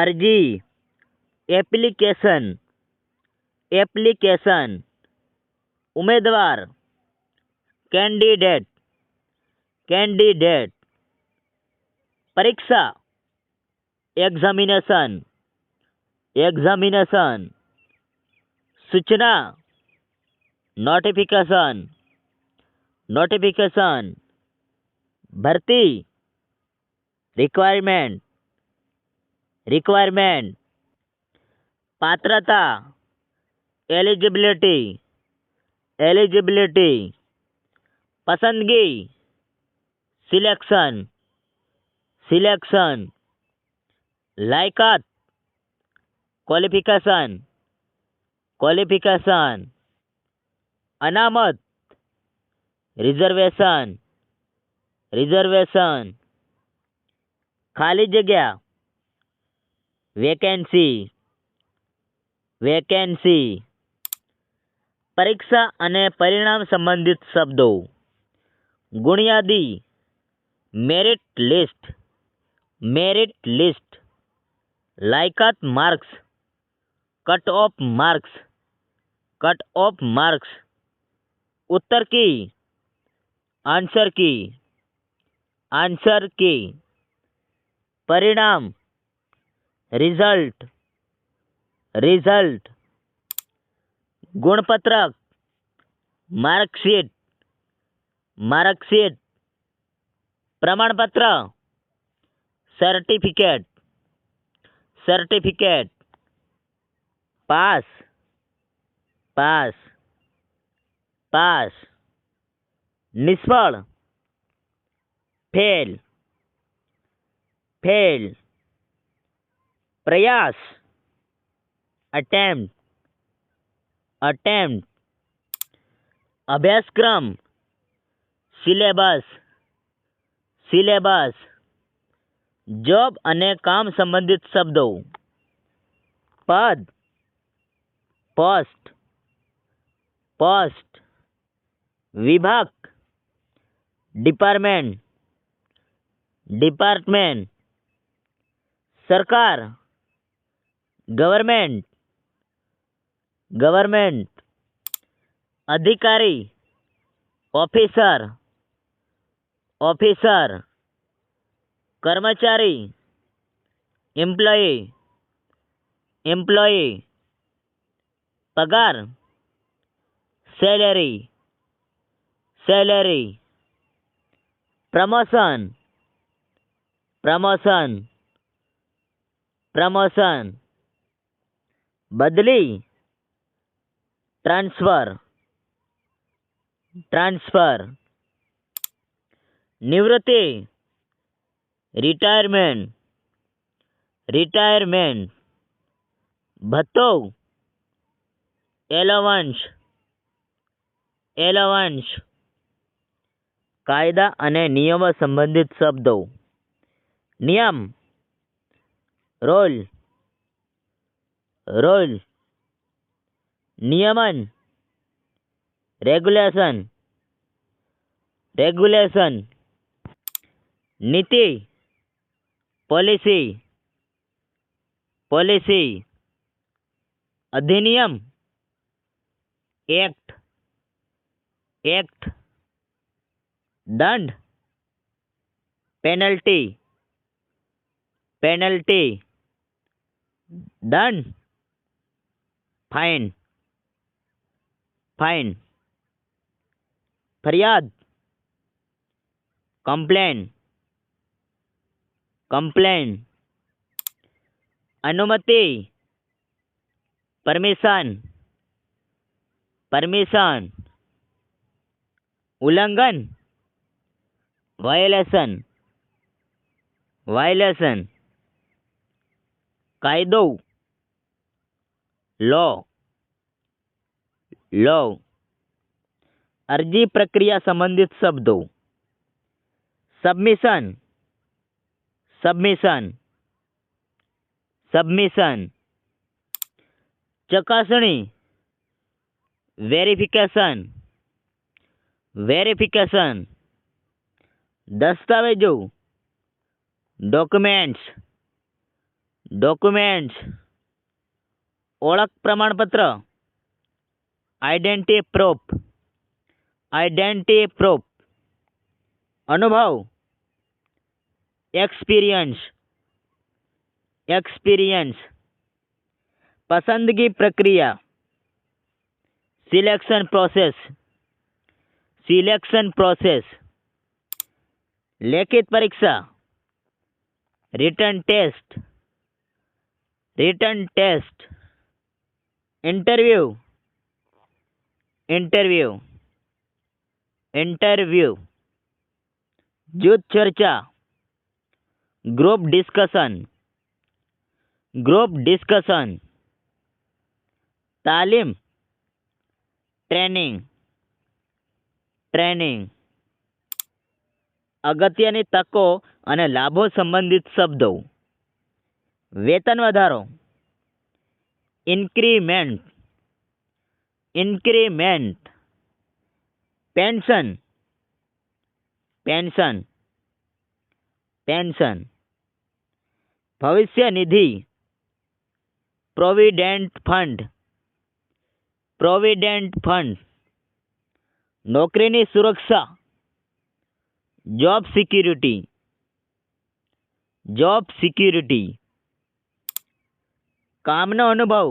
अर्जी application application उम्मीदवार candidate candidate परीक्षा एग्जामिनेशन एग्जामिनेशन सूचना नोटिफिकेशन नोटिफिकेशन भर्ती रिक्वायरमेंट रिक्वायरमेंट पात्रता एलिजिबिलिटी एलिजिबिलिटी पसंदगी सिलेक्शन सिलेक्शन लायकात क्वालिफिकेशन क्वालिफिकेशन अनामत रिजर्वेशन रिजर्वेशन खाली जगह વેકેન્સી. વેકેન્સી. પરીક્ષા અને પરિણામ સંબંધિત શબ્દો. ગુણયાદી. Merit list. Merit list. લાયકાત marks. Cut off marks. Cut off marks. ઉત્તર key. Answer key. Answer key. પરિણામ. रिज़ल्ट रिज़ल्ट गुणपत्रक मार्कशीट मार्कशीट प्रमाणपत्र certificate certificate pass pass pass निष्फल फेल फेल પ્રયાસ અટેમ્પ્ટ અટેમ્પ્ટ અભ્યાસક્રમ સિલેબસ સિલેબસ જોબ અને કામ સંબંધિત શબ્દો પદ પોસ્ટ પોસ્ટ વિભાગ ડિપાર્ટમેન્ટ ડિપાર્ટમેન્ટ સરકાર गवर्नमेंट गवर्नमेंट अधिकारी ऑफिसर ऑफिसर कर्मचारी एम्प्लॉय एम्प्लॉय पगार salary salary promotion promotion promotion બદલી ટ્રાન્સફર ટ્રાન્સફર નિવૃત્તિ રિટાયરમેન્ટ રિટાયરમેન્ટ ભથ્થો એલોવન્સ એલોવન્સ કાયદા અને નિયમો સંબંધિત શબ્દો નિયમ રોલ रूल्स नियमन रेगुलेशन रेगुलेशन नीति पॉलिसी पॉलिसी अधिनियम एक्ट एक्ट दंड पेनल्टी पेनल्टी दंड फाइन फाइन फरियाद कंप्लेन कंप्लेन अनुमति परमिशन परमिशन उल्लंघन वायलेशन वायलेशन कायदों લો લો અરજી પ્રક્રિયા સંબંધિત શબ્દો સબમિશન સબમિશન સબમિશન ચકાસણી વેરિફિકેશન વેરિફિકેશન દસ્તાવેજો ડોક્યુમેન્ટ્સ ડોક્યુમેન્ટ્સ ओख प्रमाणपत्र आइडेंटी प्रूफ आइडेंटी प्रूफ अनुभव एक्सपीरियंस एक्सपीरियंस पसंदगी प्रक्रिया सिलेक्शन प्रोसेस सिलेक्शन प्रोसेस लिखित परीक्षा written test written test interview interview interview જૂથ ચર્ચા ગ્રુપ ડિસ્કશન ગ્રુપ ડિસ્કશન તાલીમ ટ્રેનિંગ ટ્રેનિંગ અગત્યની તકો અને લાભો સંબંધિત શબ્દો. વેતન વધારો. increment increment pension pension pension ભવિષ્ય નિધિ પ્રોવિડેન્ટ ફંડ પ્રોવિડેન્ટ ફંડ નોકરીની સુરક્ષા જોબ સિક્યુરિટી જોબ સિક્યુરિટી કામનો અનુભવ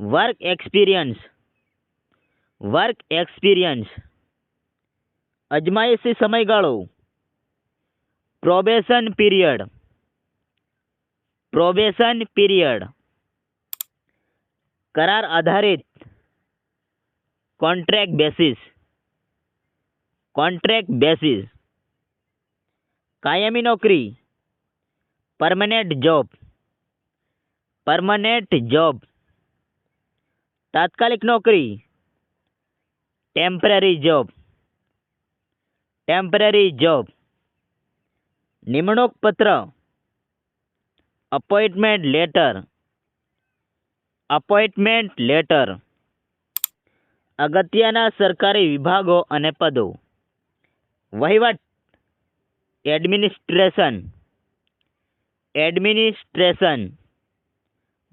વર્ક એક્સપિરિયન્સ વર્ક એક્સપિરિયન્સ અજમાયશી સમયગાળો પ્રોબેશન પીરિયડ પ્રોબેશન પીરિયડ કરાર આધારિત કોન્ટ્રાક્ટ બેસિસ કોન્ટ્રાક્ટ બેસિસ કાયમી નોકરી પરમનેન્ટ જોબ પરમનેન્ટ જોબ તાત્કાલિક નોકરી. ટેમ્પરરી જોબ ટેમ્પરરી જોબ નિમણૂક પત્ર અપોઇન્ટમેન્ટ લેટર અપોઇન્ટમેન્ટ લેટર અગત્યના સરકારી વિભાગો અને પદો. વહીવટ. એડમિનિસ્ટ્રેશન એડમિનિસ્ટ્રેશન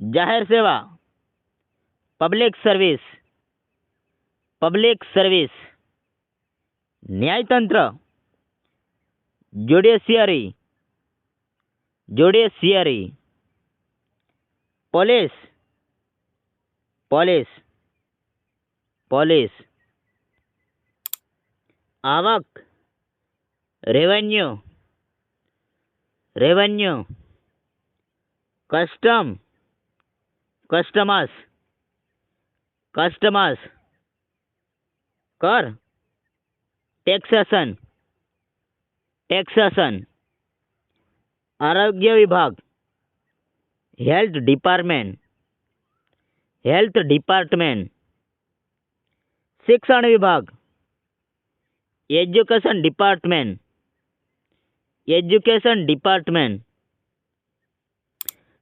ज़ाहिर सेवा, public service public service, न्यायतंत्र, judiciary judiciary, police police police. आवक, revenue revenue. Custom customers customers કર ટેક્સેશન ટેક્સેશન આરોગ્ય વિભાગ હેલ્થ ડિપાર્ટમેન્ટ હેલ્થ ડિપાર્ટમેન્ટ શિક્ષણ વિભાગ એજ્યુકેશન ડિપાર્ટમેન્ટ એજ્યુકેશન ડિપાર્ટમેન્ટ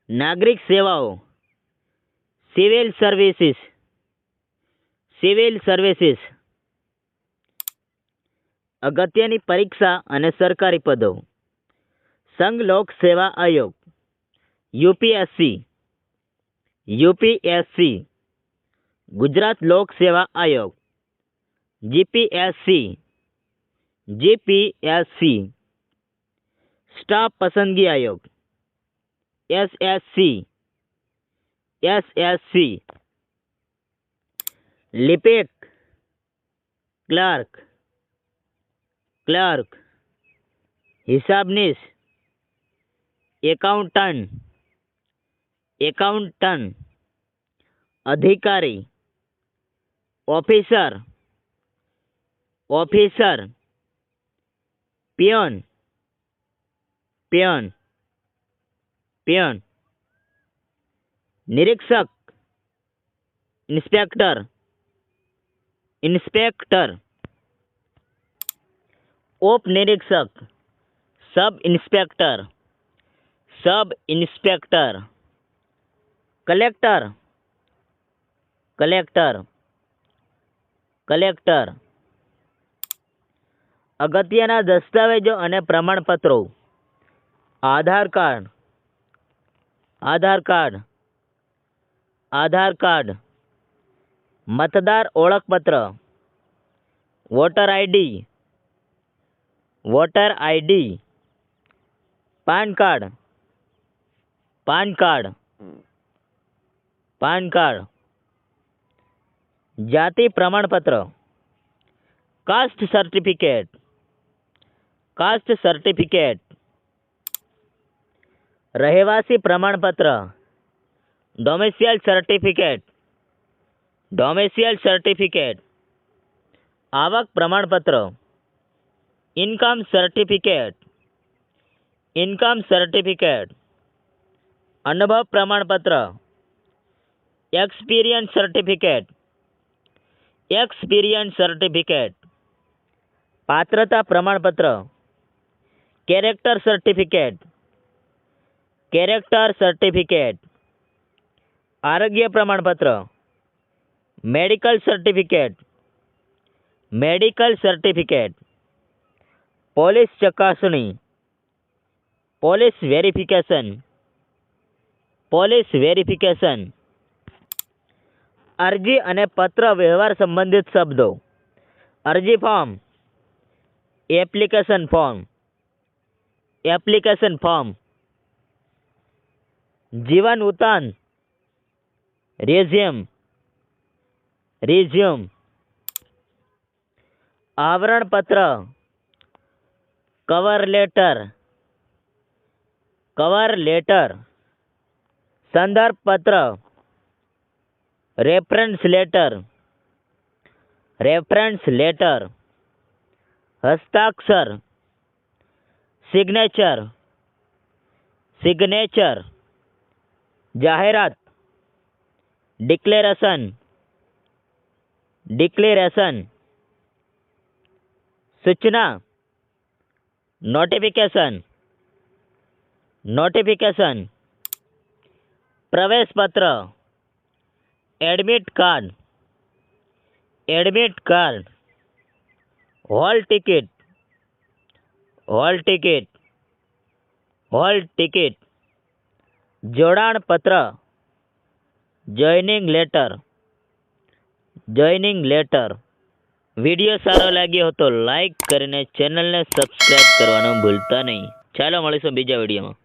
નાગરિક સેવાઓ સિવિલ સર્વિસીસ. Civil services. અગત્યની પરીક્ષા અને સરકારી પદો. સંઘ લોક સેવા આયોગ. યુપીએસસી. યુપીએસસી. ગુજરાત લોક સેવા આયોગ. જીપીએસસી. જીપીએસસી. સ્ટાફ પસંદગી આયોગ. એસએસસી. एस एस सी लिपिक क्लर्क क्लर्क हिसाबनिश एकाउंटन एकाउंटन अधिकारी officer officer peon peon peon પિયોન નિરીક્ષક inspector inspector ઉપનિરીક્ષક sub inspector sub inspector collector collector collector અગત્યના દસ્તાવેજો અને પ્રમાણપત્રો આધાર કાર્ડ આધાર કાર્ડ Aadhaar card, मतदार ओखपत्र voter I D, voter I D, PAN card PAN card PAN card, जाति प्रमाणपत्र, caste certificate caste certificate, रहवासी प्रमाणपत्र डोमेसियल सर्टिफिकेट डोमेसियल सर्टिफिकेट आवक प्रमाण पत्र इनकम सर्टिफिकेट इनकम सर्टिफिकेट अनुभव प्रमाणपत्र एक्सपीरियंस सर्टिफिकेट एक्सपीरियंस सर्टिफिकेट पात्रता प्रमाणपत्र कैरेक्टर सर्टिफिकेट कैरेक्टर सर्टिफिकेट આરોગ્ય પ્રમાણપત્ર, medical certificate medical certificate, police ચકાસણી, પોલીસ વેરિફિકેશન પોલીસ વેરિફિકેશન. અરજી અને પત્ર વ્યવહાર સંબંધિત શબ્દો. અરજી form. Application form. Application form. જીવન ઉતાન रेजियम रेजियम आवरण पत्र कवर लेटर कवर लेटर संदर्भ पत्र रेफरेंस लेटर रेफरेंस लेटर हस्ताक्षर सिग्नेचर सिग्नेचर जाहिरात डिक्लेरेशन डिक्लेरेशन सूचना. नोटिफिकेशन नोटिफिकेशन प्रवेश पत्र. Admit card admit card hall ticket hall ticket hall ticket जोड़ाण पत्र joining letter joining letter video સારો લાગ્યો હતો લાઈક કરીને ચેનલને સબસ્ક્રાઈબ કરવાનું ભૂલતા નહીં. ચાલો મળીશું બીજા વિડીયોમાં